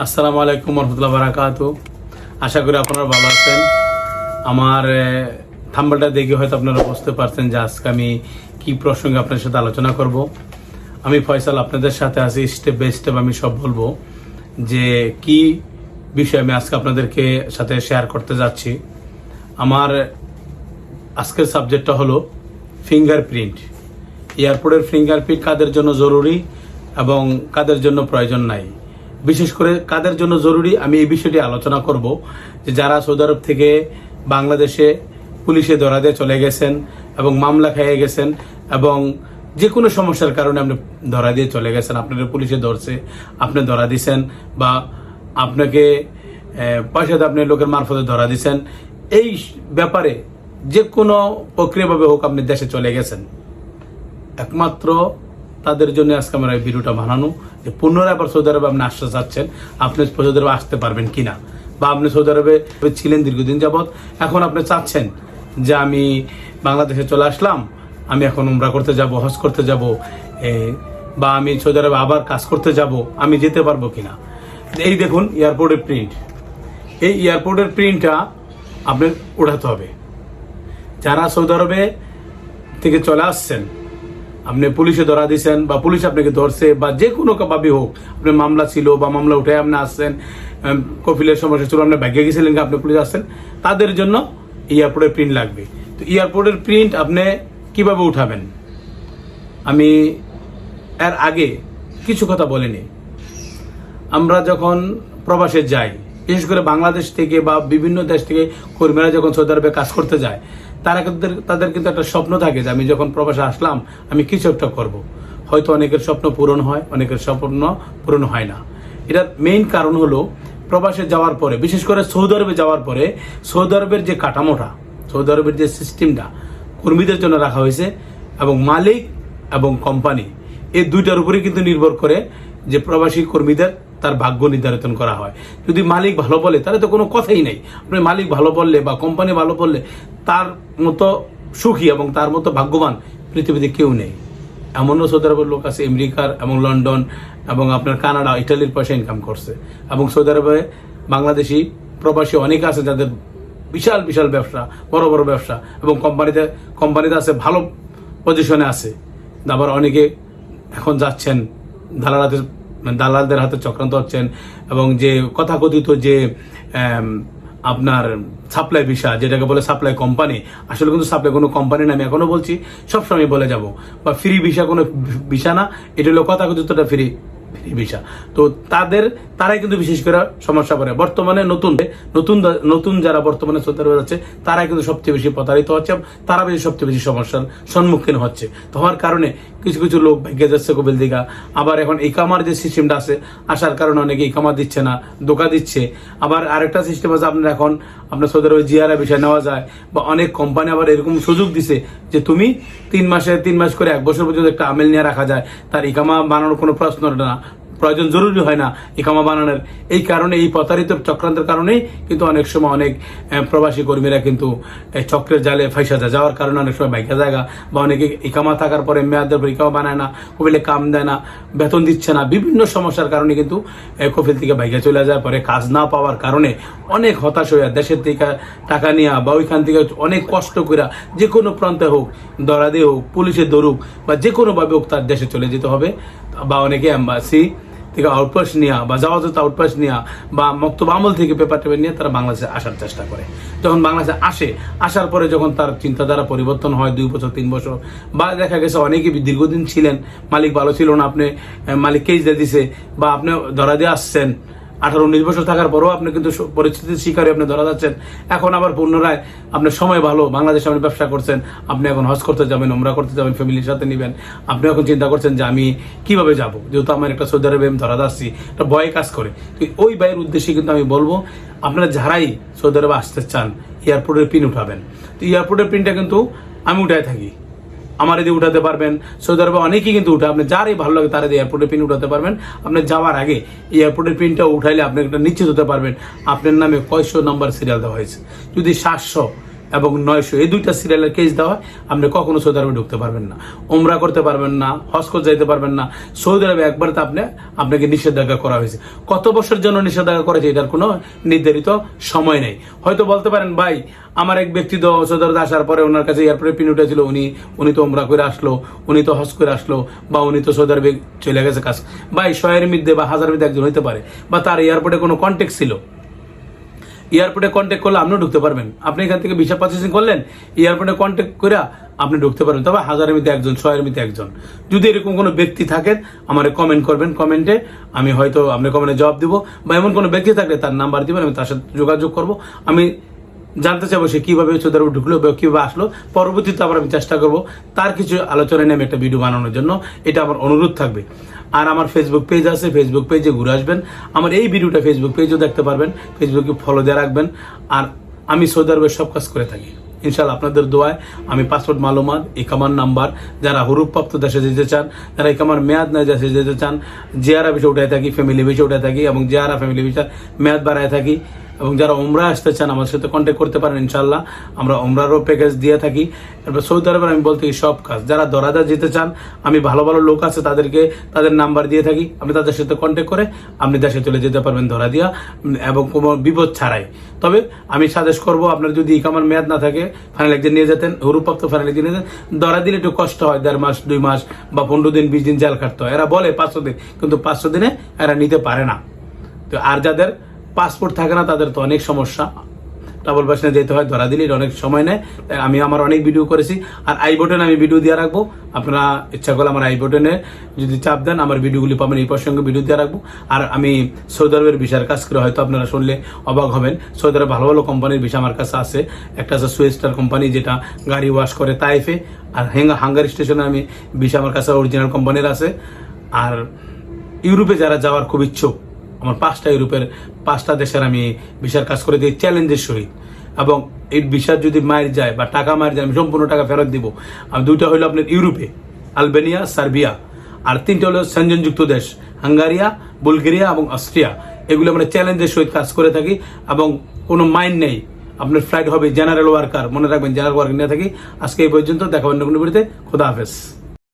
আসসালামু আলাইকুম রহমতুল্লাহ বারাকাত। আশা করি আপনারা ভালো আছেন। আমার থাম্বালটা দেখে হয়তো আপনারা বুঝতে পারছেন যে আজকে আমি কি প্রসঙ্গে আপনাদের সাথে আলোচনা করব। আমি ফয়সাল আপনাদের সাথে আছি, স্টেপ বাই স্টেপ আমি সব বলব যে কি বিষয় আমি আজকে আপনাদেরকে সাথে শেয়ার করতে যাচ্ছি। আমার আজকের সাবজেক্টটা হলো ফিঙ্গারপ্রিন্ট এয়ারপোর্টের ফিঙ্গারপ্রিন্ট কাদের জন্য জরুরি এবং কাদের জন্য প্রয়োজন নাই? বিশেষ করে কাদের জন্য জরুরি আমি এই বিষয়টি আলোচনা করব যে যারা সৌদি আরব থেকে বাংলাদেশে পুলিশে ধরা দিয়ে চলে গেছেন এবং মামলা খেয়ে গেছেন এবং যে কোনো সমস্যার কারণে আপনি ধরা দিয়ে চলে গেছেন আপনাদের পুলিশে ধরছে আপনি ধরা দিছেন বা আপনাকে আহ, পয়সা দিয়ে আপনি লোকের মারফতে ধরা দিছেন এই ব্যাপারে যে কোনো প্রক্রিয়াভাবে হোক আপনি দেশে চলে গেছেন। একমাত্র তাদের জন্য আজকে আমার এই ভিডিওটা বানানো যে পুনরায় আবার সৌদি আরবে আপনি আসতে চাচ্ছেন, আপনি সৌদি আরবে আসতে পারবেন কি না বা আপনি সৌদি আরবে ছিলেন দীর্ঘদিন যাবৎ, এখন আপনি চাচ্ছেন যে আমি বাংলাদেশে চলে আসলাম, আমি এখন উমরা করতে যাব, হজ করতে যাব বা আমি সৌদি আরবে আবার কাজ করতে যাব, আমি যেতে পারব কিনা? এই দেখুন এয়ারপোর্টের প্রিন্ট। এই এয়ারপোর্টের প্রিন্টটা আপনি উঠাতে হবে। যারা সৌদি আরবে থেকে চলে আসছেন আপনি পুলিশে ধরা দিয়েছেন বা পুলিশ আপনাকে ধরছে বা যে কোনো ভাবে হোক আপনার মামলা ছিল বা মামলা উঠে আপনি আসছেন উম, কপিলের সমস্যা ছিল আপনি ব্যাগে গেছিলেন আপনি পুলিশ আসছেন তাদের জন্য এয়ারপোর্টের প্রিন্ট লাগবে। তো এয়ারপোর্টের প্রিন্ট আপনি কীভাবে উঠাবেন? আমি এর আগে কিছু কথা বলিনি। আমরা যখন প্রবাসে যাই বিশেষ করে বাংলাদেশ থেকে বা বিভিন্ন দেশ থেকে কর্মীরা যখন সৌদি আরবে কাজ করতে যায় তারা তাদের কিন্তু একটা স্বপ্ন থাকে যে আমি যখন প্রবাসে আসলাম, আমি কিছু একটা করব। হয়তো অনেকের স্বপ্ন পূরণ হয়, অনেকের স্বপ্ন পূরণ হয় না এটার মেইন কারণ হলো প্রবাসে যাওয়ার পরে, বিশেষ করে সৌদি আরবে যাওয়ার পরে, সৌদি আরবের যে কাঠামোটা, সৌদি আরবের যে সিস্টেমটা কর্মীদের জন্য রাখা হয়েছে এবং মালিক এবং কোম্পানি এই দুইটার উপরে কিন্তু নির্ভর করে যে প্রবাসী কর্মীদের তার ভাগ্য নির্ধারণ করা হয়। যদি মালিক ভালো বলে, তাহলে তো কোনো কথাই নেই। আপনি মালিক ভালো বললে বা কোম্পানি ভালো বললে, তার মতো সুখী এবং তার মতো ভাগ্যবান পৃথিবীতে কেউ নেই। এমনও সৌদি আরবের লোক আছে, আমেরিকার এবং লন্ডন এবং আপনার কানাডা, ইটালির পয়সা ইনকাম করছে। এবং সৌদি আরবে বাংলাদেশি প্রবাসী অনেকে আছে যাদের বিশাল বিশাল ব্যবসা, বড় বড় ব্যবসা এবং কোম্পানিতে কোম্পানিতে আছে, ভালো পজিশনে আছে। আবার অনেকে এখন যাচ্ছেন, দালালাদের দালালদের হাতে চক্রান্ত হচ্ছেন এবং যে কথাকথিত যে আপনার সাপ্লাই ভিসা যেটাকে বলে সাপ্লাই কোম্পানি আসলে কিন্তু সাপ্লাই কোনো কোম্পানি না, আমি এখনও বলছি, সবসময় বলে যাব। বা ফ্রি ভিসা কোনো ভিসা না, এটা হলো কথাকথিতটা ফ্রি ভিসা তো তাদের, তারাই কিন্তু বিশেষ করে সমস্যা করে। বর্তমানে নতুন নতুন নতুন যারা বর্তমানে সৌদি আরবে তারাই কিন্তু সবচেয়ে বেশি প্রতারিত হচ্ছে তারা বেশি, সবচেয়ে বেশি সমস্যার সম্মুখীন হচ্ছে। তো হওয়ার কারণে কিছু কিছু লোক ভেঙে যাচ্ছে কবিল দিঘা। আবার এখন ইকামার যে সিস্টেমটা আছে, আসার কারণে অনেকে ইকামা দিচ্ছে না দোকা দিচ্ছে। আবার আরেকটা সিস্টেম আছে, আপনার এখন, আপনার সৌদি আরবে জিআরএ বিষয় নেওয়া যায় বা অনেক কোম্পানি আবার এরকম সুযোগ দিছে যে তুমি তিন মাসে, তিন মাস করে এক বছর পর্যন্ত একটা আমেল নিয়ে রাখা যায়। তার ইকামা বানানোর কোনো প্রশ্ন না। প্রয়োজন জরুরি হয় না ইকামা বানানোর। এই কারণে, এই প্রতারিত চক্রান্তের কারণেই কিন্তু অনেক সময় অনেক প্রবাসী কর্মীরা কিন্তু চক্রের জালে ফাইসা যাওয়ার কারণে অনেক সময় বাইকা জায়গা বা অনেকে ইকামা থাকার পরে মেয়াদের পর ইকামা বানায় না, কবিলে কাম দেয় না, বেতন দিচ্ছে না। বিভিন্ন সমস্যার কারণে কিন্তু কফিল থেকে বাইকে চলে যায়। পরে কাজ না পাওয়ার কারণে অনেক হতাশ হয়ে দেশের থেকে টাকা নেওয়া বা ওইখান থেকে অনেক কষ্ট করে যে কোনো প্রান্তে হোক, দরাদে হোক, পুলিশে দৌড়ুক বা যে কোনোভাবে হোক তার দেশে চলে যেতে হবে। বা অনেকে এম্বাসি থেকে আউটপাস নেওয়া বা যাওয়াজত আউটপাস নেওয়া বা মক্তব আমল থেকে পেপার টেপার নিয়ে তারা বাংলাদেশে আসার চেষ্টা করে। যখন বাংলাদেশে আসে, আসার পরে যখন তার চিন্তাধারা পরিবর্তন হয় দুই বছর, তিন বছর, বা দেখা গেছে অনেকে দীর্ঘদিন ছিলেন, মালিক ভালো ছিল না, আপনি মালিক কেজ দিয়ে দিছে, বা আপনি ধরা দিয়ে আসছেন আঠারো উনিশ বছর থাকার পরেও আপনি কিন্তু পরিস্থিতির শিকারে আপনি ধরা যাচ্ছেন। এখন আবার পুনরায় আপনার সময় ভালো, বাংলাদেশে আপনি ব্যবসা করছেন, আপনি এখন হজ করতে যাবেন ওমরা করতে যাবেন, ফ্যামিলির সাথে নেবেন। আপনি এখন চিন্তা করছেন যে আমি কীভাবে যাব? যেহেতু আমার একটা সৌদি আরবে আমি ধরা যাচ্ছি একটা ভয়ে কাজ করে। তো ওই ব্যয়ের উদ্দেশ্যে কিন্তু আমি বলব, আপনারা যারাই সৌদি আরবে আসতে চান, এয়ারপোর্টের পিন উঠাবেন। তো এয়ারপোর্টের পিনটা কিন্তু আমি উঠায় থাকি। আমার এদিকে উঠাতে পারবেন। সৌদি আরবে অনেকেই কিন্তু উঠে, আপনি যারই ভালো লাগে তার এয়ারপোর্টের পিন উঠাতে পারবেন। আপনি যাওয়ার আগে এই এয়ারপোর্টের পিনটা উঠাইলে আপনি একটা নিশ্চিত হতে পারবেন। আপনার নামে কয়শো নাম্বার সিরিয়াল দেওয়া হয়েছে। যদি সাতশো এবং নয়শো এই দুইটা সিরিয়ালের কেস দেওয়া হয়, আপনি কখনো সৌদি আরবে ঢুকতে পারবেন না ওমরা করতে পারবেন না, হজ যাইতে পারবেন না। সৌদি আরবে একবার তো আপনি, আপনাকে নিষেধাজ্ঞা করা হয়েছে। কত বছর জন্য নিষেধাজ্ঞা করেছে এটার কোনো নির্ধারিত সময় নেই। হয়তো বলতে পারেন, ভাই, আমার এক ব্যক্তি তো সৌদি আরবে আসার পরে ওনার কাছে এয়ারপোর্টে পিন উঠেছিল উনি উনি তো ওমরা করে আসলো, উনি তো হজ করে আসলো, বা উনি তো সৌদি আরবে চলে গেছে কাজ। ভাই, শয়ের মধ্যে বা হাজার মধ্যে একজন হইতে পারে, বা তার এয়ারপোর্টে কোনো কন্টেক্ট ছিল? এয়ারপোর্টে কন্ট্যাক্ট করলে আপনিও ঢুকতে পারবেন। আপনি এখান থেকে ভিসা প্রসেসিং করলেন, এয়ারপোর্টে কন্ট্যাক্ট করে আপনি ঢুকতে পারবেন। তবে হাজারের মধ্যে একজন, ছয়ের মধ্যে একজন। যদি এরকম কোনো ব্যক্তি থাকেন, আমার কমেন্ট করবেন কমেন্টে আমি হয়তো আপনার কমেন্টে জবাব দিব। বা এমন কোনো ব্যক্তি থাকলে তার নাম্বার দিবেন, আমি তার সাথে যোগাযোগ করব। আমি জানতে চাইব সে কীভাবে আরবে ঢুকলো বা কীভাবে আসলো। পরবর্তীতে আবার আমি চেষ্টা করব তার কিছু আলোচনা নিয়ে আমি একটা ভিডিও বানানোর জন্য। এটা আমার অনুরোধ থাকবে। আর আমার ফেসবুক পেজ আছে ফেসবুক পেজে ঘুরে আসবেন। আমার এই ভিডিওটা ফেসবুক পেজও দেখতে পারবেন। ফেসবুকে ফলো দিয়ে রাখবেন। আর আমি সৌদি আরবে সব কাজ করে থাকি। ইনশাল্লাহ আপনাদের দোয়ায় আমি পাসপোর্ট মালুমাত, ইকামার নাম্বার, যারা হুরুপ্রাপ্ত দেশে যেতে চান, যারা ইকামার মেয়াদ না দেশে যেতে চান, জিয়ারা বিষয় উঠায় থাকি ফ্যামিলি বিষয় উঠে থাকি এবং জিয়ারা ফ্যামিলি বিষয় মেয়াদ বাড়ায় থাকি। এবং যারা ওমরা আসতে চান আমার সাথে কন্ট্যাক্ট করতে পারেন ইনশাল্লাহ আমরা ওমরারও প্যাকেজ দিয়ে থাকি। এরপর সৌদি আরবের আমি বলতে সব কাজ। যারা দরাদা যেতে চান, আমি ভালো ভালো লোক আছে, তাদেরকে তাদের নাম্বার দিয়ে থাকি। আপনি তাদের সাথে কন্ট্যাক্ট করে আপনি দেশে চলে যেতে পারবেন ধরা দিয়া এবং কোনো বিপদ ছাড়াই। তবে আমি সাজেস্ট করব, আপনার যদি ইকামার মেয়াদ না থাকে ফাইনাল একদিন নিয়ে যেতেন হুরুপ্রাপ্ত ফাইনাল একদিন নিয়ে যেতেন। ধরা দিলে একটু কষ্ট হয়, দেড় মাস, দুই মাস বা পনেরো দিন, বিশ দিন জেল কাটতে হয়। এরা বলে পাঁচশো দিন, কিন্তু পাঁচশো দিনে এরা নিতে পারে না। তো আর যাদের পাসপোর্ট থাকে না, তাদের তো অনেক সমস্যা। ডাবল বাসনে যেতে হয়, ধরা দিলে অনেক সময় নেয়। আমি আমার অনেক ভিডিও করেছি। আর আই বটনে আমি ভিডিও দিয়ে রাখব। আপনারা ইচ্ছা করলে আমার আই বটনে যদি চাপ দেন, আমার ভিডিওগুলি পাবেন এই প্রসঙ্গে ভিডিও দিয়ে রাখব। আর আমি সৌদি আরবের ভিসার কাজ করে হয়তো আপনারা শুনলে অবাক হবেন। সৌদি আরবে ভালো ভালো কোম্পানির ভিসা আমার কাছে আছে। একটা আছে সুয়েস্টার কোম্পানি যেটা গাড়ি ওয়াশ করে তাইফে আর হেঙ্গা হাঙ্গার স্টেশনে আমি ভিসা আমার কাছে অরিজিনাল কোম্পানির আছে। আর ইউরোপে যারা যাওয়ার খুব ইচ্ছুক আমার পাঁচটা ইউরোপের পাঁচটা দেশের আমি ভিসার কাজ করে দিই, চ্যালেঞ্জের সহিত। এবং এই ভিসার যদি মায়ের যায় বা টাকা মায়ের যায়, আমি সম্পূর্ণ টাকা ফেরত দিব। আর দুইটা হলো আপনার ইউরোপে, আলবেনিয়া, সার্বিয়া। আর তিনটা হলো সঞ্জনযুক্ত দেশ, হাঙ্গারিয়া, বুলগেরিয়া এবং অস্ট্রিয়া। এগুলো আমরা চ্যালেঞ্জের সহিত কাজ করে থাকি এবং কোনো মাইন্ড নেই। আপনার ফ্লাইট হবে জেনারেল ওয়ার্কার, মনে রাখবেন জেনারেল ওয়ার্কার নিয়ে থাকি। আজকে এই পর্যন্ত দেখাবেন নতুন ভিডিওতে। খোদা হাফেজ।